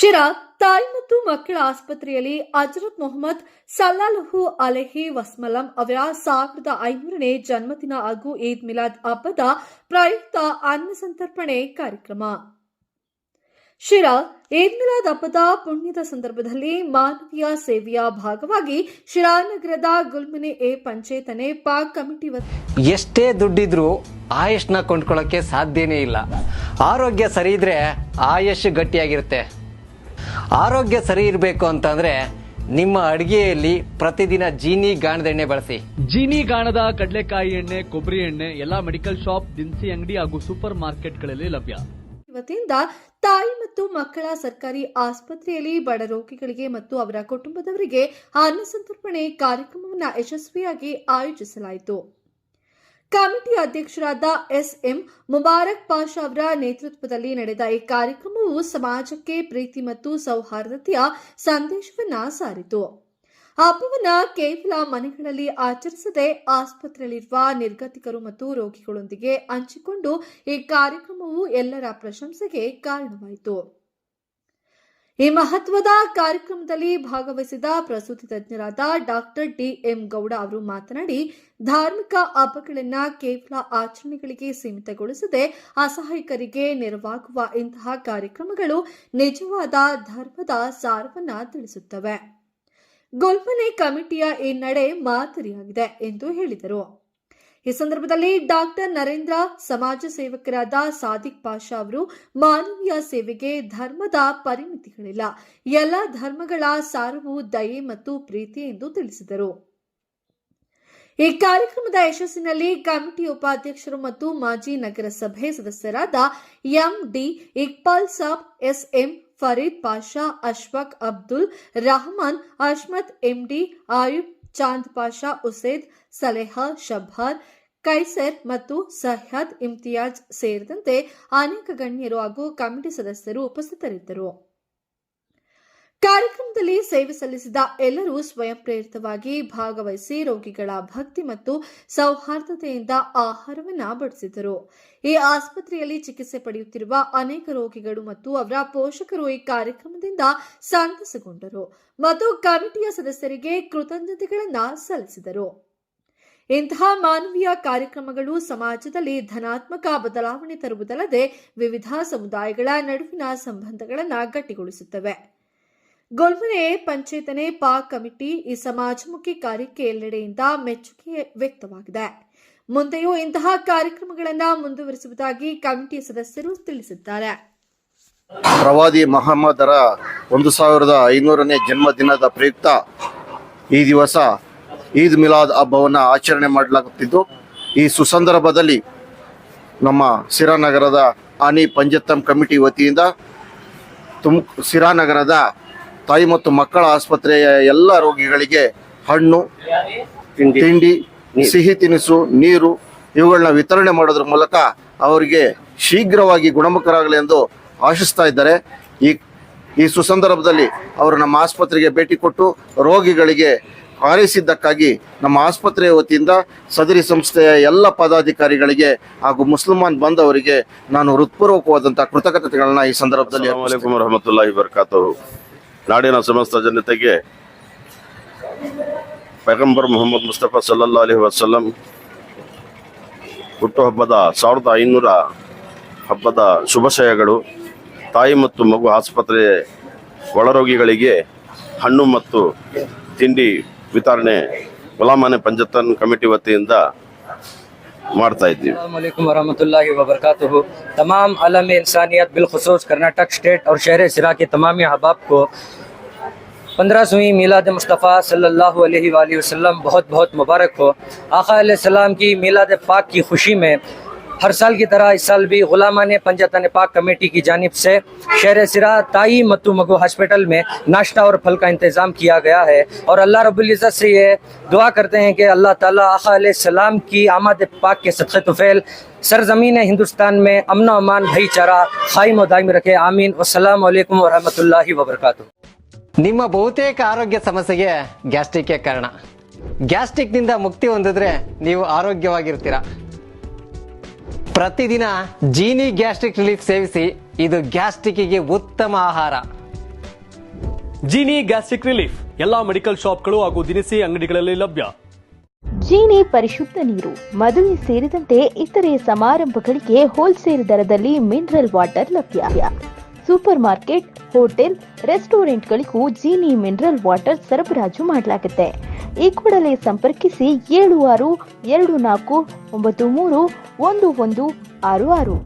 ಶಿರಾ, ತಾಯಿ ಮತ್ತು ಮಕ್ಕಳ ಆಸ್ಪತ್ರೆಯಲ್ಲಿ ಅಜರತ್ ಮೊಹಮ್ಮದ್ ಸಲಾಲಹು ಅಲೆಹಿ ವಸ್ಮಲಂ ಅವರ ಸಾವಿರದ ಐನೂರನೇ ಜನ್ಮದಿನ ಹಾಗೂ ಈದ್ ಮಿಲಾದ್ ಹಬ್ಬದ ಪ್ರಯುಕ್ತ ಅನ್ನ ಸಂತರ್ಪಣೆ ಕಾರ್ಯಕ್ರಮ. ಶಿರಾ, ಈದ್ ಮಿಲಾದ್ ಹಬ್ಬದ ಪುಣ್ಯದ ಸಂದರ್ಭದಲ್ಲಿ ಮಾನವೀಯ ಸೇವೆಯ ಭಾಗವಾಗಿ ಶಿರಾನಗರದ ಗುಲ್ಮನೆ ಎ ಪಂಚಾಯತನೆ ಪಾಕ್ ಕಮಿಟಿ ಎಷ್ಟೇ ದುಡ್ಡಿದ್ರೂ ಆಯುಷ್ನ ಕೊಂಡ್ಕೊಳ್ಳೋಕೆ ಸಾಧ್ಯನೇ ಇಲ್ಲ. ಆರೋಗ್ಯ ಸರಿ ಇದ್ರೆ ಆಯುಷ್ ಗಟ್ಟಿಯಾಗಿರುತ್ತೆ. ಆರೋಗ್ಯ ಸರಿ ಇರಬೇಕು ಅಂತಂದ್ರೆ ನಿಮ್ಮ ಅಡಿಗೆಯಲ್ಲಿ ಪ್ರತಿದಿನ ಜೀನಿ ಗಾಣದೆಣ್ಣೆ ಬಳಸಿ. ಜೀನಿ ಗಾಣದ ಕಡಲೆಕಾಯಿ ಎಣ್ಣೆ ಕೊಬ್ಬರಿ ಎಣ್ಣೆ ಎಲ್ಲಾ ಮೆಡಿಕಲ್ ಶಾಪ್ ದಿನಸಿ ಅಂಗಡಿ ಹಾಗೂ ಸೂಪರ್ ಮಾರ್ಕೆಟ್ಗಳಲ್ಲಿ ಲಭ್ಯ. ವತಿಯಿಂದ ತಾಯಿ ಮತ್ತು ಮಕ್ಕಳ ಸರ್ಕಾರಿ ಆಸ್ಪತ್ರೆಯಲ್ಲಿ ಬಡ ರೋಗಿಗಳಿಗೆ ಮತ್ತು ಅವರ ಕುಟುಂಬದವರಿಗೆ ಅನ್ನ ಸಂತರ್ಪಣೆ ಕಾರ್ಯಕ್ರಮವನ್ನು ಯಶಸ್ವಿಯಾಗಿ ಆಯೋಜಿಸಲಾಯಿತು. ಕಮಿಟಿ ಅಧ್ಯಕ್ಷರಾದ ಎಸ್ಎಂ ಮುಬಾರಕ್ ಪಾಷಾ ಅವರ ನೇತೃತ್ವದಲ್ಲಿ ನಡೆದ ಈ ಕಾರ್ಯಕ್ರಮವು ಸಮಾಜಕ್ಕೆ ಪ್ರೀತಿ ಮತ್ತು ಸೌಹಾರ್ದತೆಯ ಸಂದೇಶವನ್ನ ಸಾರಿತು. ಹಬ್ಬವನ್ನ ಕೇವಲ ಮನೆಗಳಲ್ಲಿ ಆಚರಿಸದೆ ಆಸ್ಪತ್ರೆಯಲ್ಲಿರುವ ನಿರ್ಗತಿಕರು ಮತ್ತು ರೋಗಿಗಳೊಂದಿಗೆ ಹಂಚಿಕೊಂಡು ಈ ಕಾರ್ಯಕ್ರಮವು ಎಲ್ಲರ ಪ್ರಶಂಸೆಗೆ ಕಾರಣವಾಯಿತು. ಈ ಮಹತ್ವದ ಕಾರ್ಯಕ್ರಮದಲ್ಲಿ ಭಾಗವಹಿಸಿದ ಪ್ರಸೂತಿ ತಜ್ಞರಾದ ಡಾಕ್ಟರ್ ಡಿ ಎಂ ಗೌಡ ಅವರು ಮಾತನಾಡಿ, ಧಾರ್ಮಿಕ ಹಬ್ಬಗಳನ್ನ ಕೇವಲ ಆಚರಣೆಗಳಿಗೆ ಸೀಮಿತಗೊಳಿಸದೆ ಅಸಹಾಯಕರಿಗೆ ನೆರವಾಗುವ ಇಂತಹ ಕಾರ್ಯಕ್ರಮಗಳು ನಿಜವಾದ ಧರ್ಮದ ಸಾರವನ್ನ ತಿಳಿಸುತ್ತವೆ. ಗೊಲ್ಮನೆ ಕಮಿಟಿಯ ಈ ನಡೆ ಮಾದರಿಯಾಗಿದೆ ಎಂದು ಹೇಳಿದರು. ಈ ಸಂದರ್ಭದಲ್ಲಿ ಡಾಕ್ಟರ್ ನರೇಂದ್ರ ಸಮಾಜ ಸೇವಕರಾದ ಸಾದಿಕ್ ಪಾಷಾ ಅವರು ಮಾನವೀಯ ಸೇವೆಗೆ ಧರ್ಮದ ಪರಿಮಿತಿಗಳಿಲ್ಲ. ಎಲ್ಲ ಧರ್ಮಗಳ ಸಾರವು ದಯೆ ಮತ್ತು ಪ್ರೀತಿ ಎಂದು ತಿಳಿಸಿದರು. ಈ ಕಾರ್ಯಕ್ರಮದ ಯಶಸ್ಸಿನಲ್ಲಿ ಕಮಿಟಿ ಉಪಾಧ್ಯಕ್ಷರು ಮತ್ತು ಮಾಜಿ ನಗರಸಭೆ ಸದಸ್ಯರಾದ MD Iqbal Sahab, SM Farid Pasha, Ashwaq Abdul, Rahman Ashmat MD Ayub Chand Pasha, Useed, Saleha, Shabbar, Kaiser ಮತ್ತು ಸಹ್ಯಾದ್ ಇಮ್ತಿಯಾಜ್ ಸೇರಿದಂತೆ ಅನೇಕ ಗಣ್ಯರು ಹಾಗೂ ಕಮಿಟಿ ಸದಸ್ಯರು ಉಪಸ್ಥಿತರಿದ್ದರು. ಕಾರ್ಯಕ್ರಮದಲ್ಲಿ ಸೇವೆ ಸಲ್ಲಿಸಿದ ಎಲ್ಲರೂ ಸ್ವಯಂ ಪ್ರೇರಿತವಾಗಿ ಭಾಗವಹಿಸಿ ರೋಗಿಗಳ ಭಕ್ತಿ ಮತ್ತು ಸೌಹಾರ್ದತೆಯಿಂದ ಆಹಾರವನ್ನ ಬಡಿಸಿದರು. ಈ ಆಸ್ಪತ್ರೆಯಲ್ಲಿ ಚಿಕಿತ್ಸೆ ಪಡೆಯುತ್ತಿರುವ ಅನೇಕ ರೋಗಿಗಳು ಮತ್ತು ಅವರ ಪೋಷಕರು ಈ ಕಾರ್ಯಕ್ರಮದಿಂದ ಸಂತಸಗೊಂಡರು ಮತ್ತು ಕಮಿಟಿಯ ಸದಸ್ಯರಿಗೆ ಕೃತಜ್ಞತೆಗಳನ್ನು ಸಲ್ಲಿಸಿದರು. ಇಂತಹ ಮಾನವೀಯ ಕಾರ್ಯಕ್ರಮಗಳು ಸಮಾಜದಲ್ಲಿ ಧನಾತ್ಮಕ ಬದಲಾವಣೆ ತರುವುದಲ್ಲದೆ ವಿವಿಧ ಸಮುದಾಯಗಳ ನಡುವಿನ ಸಂಬಂಧಗಳನ್ನು ಗಟ್ಟಿಗೊಳಿಸುತ್ತವೆ. ಗೊಲ್ಮನೆ ಪಂಚೇತನೆ ಪಾಕ್ ಕಮಿಟಿ ಈ ಸಮಾಜಮುಖಿ ಕಾರ್ಯಕ್ಕೆ ಎಲ್ಲೆಡೆಯಿಂದ ಮೆಚ್ಚುಗೆ ವ್ಯಕ್ತವಾಗಿದೆ. ಮುಂದೆಯೂ ಇಂತಹ ಕಾರ್ಯಕ್ರಮಗಳನ್ನು ಮುಂದುವರಿಸುವುದಾಗಿ ಕಮಿಟಿ ಸದಸ್ಯರು ತಿಳಿಸಿದ್ದಾರೆ. ಪ್ರವಾದಿ ಮಹಮ್ಮದರ ಒಂದು ಸಾವಿರದ ಐನೂರನೇ ಜನ್ಮದಿನದ ಪ್ರಯುಕ್ತ ಈ ದಿವಸ ಈದ್ ಮಿಲಾದ್ ಹಬ್ಬವನ್ನು ಆಚರಣೆ ಮಾಡಲಾಗುತ್ತಿದ್ದು, ಈ ಸುಸಂದರ್ಭದಲ್ಲಿ ನಮ್ಮ ಸಿರಾನಗರದ ಆನಿ ಪಂಜತ್ತಂ ಕಮಿಟಿ ವತಿಯಿಂದ ತುಮ್ ಸಿರಾನಗರದ ತಾಯಿ ಮತ್ತು ಮಕ್ಕಳ ಆಸ್ಪತ್ರೆಯ ಎಲ್ಲ ರೋಗಿಗಳಿಗೆ ಹಣ್ಣು ತಿಂಡಿ ಸಿಹಿ ತಿನಿಸು ನೀರು ಇವುಗಳನ್ನ ವಿತರಣೆ ಮಾಡೋದ್ರ ಮೂಲಕ ಅವರಿಗೆ ಶೀಘ್ರವಾಗಿ ಗುಣಮುಖರಾಗಲಿ ಎಂದು ಆಶಿಸ್ತಾ ಇದ್ದಾರೆ. ಈ ಈ ಸುಸಂದರ್ಭದಲ್ಲಿ ಅವರು ನಮ್ಮ ಆಸ್ಪತ್ರೆಗೆ ಭೇಟಿ ಕೊಟ್ಟು ರೋಗಿಗಳಿಗೆ ಹಾರೈಸಿದ್ದಕ್ಕಾಗಿ ನಮ್ಮ ಆಸ್ಪತ್ರೆಯ ವತಿಯಿಂದ ಸದರಿ ಸಂಸ್ಥೆಯ ಎಲ್ಲ ಪದಾಧಿಕಾರಿಗಳಿಗೆ ಹಾಗೂ ಮುಸಲ್ಮಾನ್ ಬಂದವರಿಗೆ ನಾನು ಹೃತ್ಪೂರ್ವಕವಾದಂತಹ ಕೃತಜ್ಞತೆಗಳನ್ನ ಈ ಸಂದರ್ಭದಲ್ಲಿ ನಾಡಿನ ಸಮಸ್ತ ಜನತೆಗೆ ಪೈಗಂಬರ್ ಮೊಹಮ್ಮದ್ ಮುಸ್ತಫಾ ಸಲ್ಲಾ ಅಲಿ ವಸಲ್ಲಂ ಹುಟ್ಟುಹಬ್ಬದ ಸಾವಿರದ ಐನೂರ ಹಬ್ಬದ ಶುಭಾಶಯಗಳು ತಾಯಿ ಮತ್ತು ಮಗು ಆಸ್ಪತ್ರೆ ಒಳರೋಗಿಗಳಿಗೆ ಹಣ್ಣು ಮತ್ತು ತಿಂಡಿ ವಿತರಣೆ, ಗುಲಾಮಾನೆ ಪಂಜತನ್ ಕಮಿಟಿ ವತಿಯಿಂದ ಮಾಡ್ತಾ ಇದ್ದೀವಿ. ಅಲಾಮಲೈಕುಮ್ اللہ وبرکاتہ تمام عالم انسانیت بالخصوص کرناٹک اسٹیٹ اور شہر سرا کے تمام احباب کو پندرہ سویں میلاد مصطفیٰ صلی اللہ علیہ وآلہ وسلم بہت بہت مبارک ہو آقا علیہ السلام کی میلاد پاک کی خوشی میں हर साल की तरह इस साल भी गुलामान पंजातन पाक कमेटी की जानिब से शहर सिरा ताई मत्तू मगो हॉस्पिटल में नाश्ता और फल का इंतज़ाम किया गया है और अल्लाह रब्बुल इज़्ज़त से ये दुआ करते हैं कि अल्लाह ताला आका सलाम की आमद पाक के सदक़े तुफ़ैल सरजमीन हिंदुस्तान में अमन अमान भाईचारा खाइम दायम रखे आमीन वसलाम वरहमतुल्लाहि वबरकातुहू ನಿಮ್ಮ ಬಹುತೇಕ ಆರೋಗ್ಯ ಸಮಸ್ಯೆಗೆ ಗ್ಯಾಸ್ಟ್ರಿಕ್ ಕಾರಣ ಗ್ಯಾಸ್ಟ್ರಿಕ್ ನಿಂದ ಮುಕ್ತಿ ಹೊಂದಿದ್ರೆ ನೀವು ಆರೋಗ್ಯವಾಗಿರ್ತೀರಾ ಪ್ರತಿದಿನ ಜೀನಿ ಗ್ಯಾಸ್ಟ್ರಿಕ್ ರಿಲೀಫ್ ಸೇವಿಸಿ ಇದು ಗ್ಯಾಸ್ಟ್ರಿಕ್ಗೆ ಉತ್ತಮ ಆಹಾರ. ಜೀನಿ ಗ್ಯಾಸ್ಟ್ರಿಕ್ ರಿಲೀಫ್ ಎಲ್ಲಾ ಮೆಡಿಕಲ್ ಶಾಪ್ಗಳು ಹಾಗೂ ದಿನಸಿ ಅಂಗಡಿಗಳಲ್ಲಿ ಲಭ್ಯ. ಜೀನಿ ಪರಿಶುದ್ಧ ನೀರು ಮದುವೆ ಸೇರಿದಂತೆ ಇತರೆ ಸಮಾರಂಭಗಳಿಗೆ ಹೋಲ್ಸೇಲ್ ದರದಲ್ಲಿ ಮಿನರಲ್ ವಾಟರ್ ಲಭ್ಯ. ಸೂಪರ್ ಮಾರ್ಕೆಟ್ ಹೋಟೆಲ್, ರೆಸ್ಟೋರೆಂಟ್ಗಳಿಗೂ ಜೀನಿ ಮಿನರಲ್ ವಾಟರ್ ಸರಬರಾಜು ಮಾಡಲಾಗುತ್ತೆ. ಈ ಕೂಡಲೇ ಸಂಪರ್ಕಿಸಿ ಏಳು ಆರು ಎರಡು ನಾಲ್ಕು ಒಂಬತ್ತು ಮೂರು ಒಂದು ಒಂದು ಆರು ಆರು.